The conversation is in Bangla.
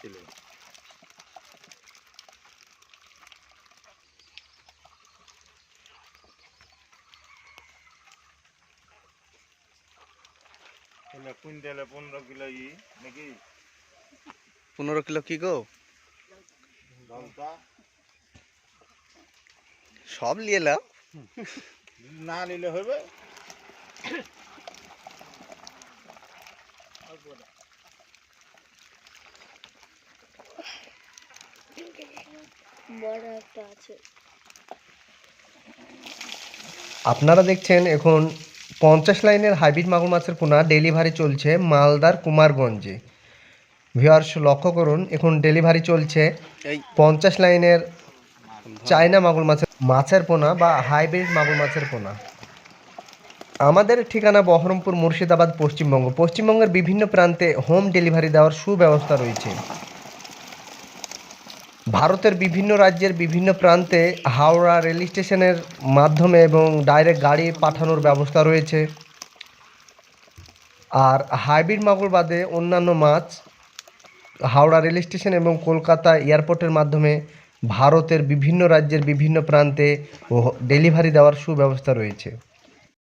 ছিল তাহলে কুইন্টালে পনেরো কিলো ই নাকি? পনেরো কিলো কি গো? সব নিয়ে না নিলে হবে। বড় একটা আছে। আপনারা দেখছেন এখন পঞ্চাশ লাইনের হাইব্রিড মাগুর মাছের পোনা ডেলিভারি চলছে মালদার কুমারগঞ্জে। ভিউয়ার্স লক্ষ্য করুন এখন ডেলিভারি চলছে পঞ্চাশ লাইনের চায়না মাগুর মাছের মাছের পোনা বা হাইব্রিড মাগুর মাছের পোনা। আমাদের ঠিকানা বহরমপুর মুর্শিদাবাদ পশ্চিমবঙ্গ। পশ্চিমবঙ্গের বিভিন্ন প্রান্তে হোম ডেলিভারি দেওয়ার সুব্যবস্থা রয়েছে। ভারতের বিভিন্ন রাজ্যের বিভিন্ন প্রান্তে হাওড়া রেল স্টেশনের মাধ্যমে এবং ডাইরেক্ট গাড়ি পাঠানোর ব্যবস্থা রয়েছে। আর হাইব্রিড মাগুর বাদে অন্যান্য মাছ হাওড়া রেল স্টেশন এবং কলকাতা এয়ারপোর্টের মাধ্যমে ভারতের বিভিন্ন রাজ্যের বিভিন্ন প্রান্তে ও ডেলিভারি দেওয়ার সুব্যবস্থা রয়েছে।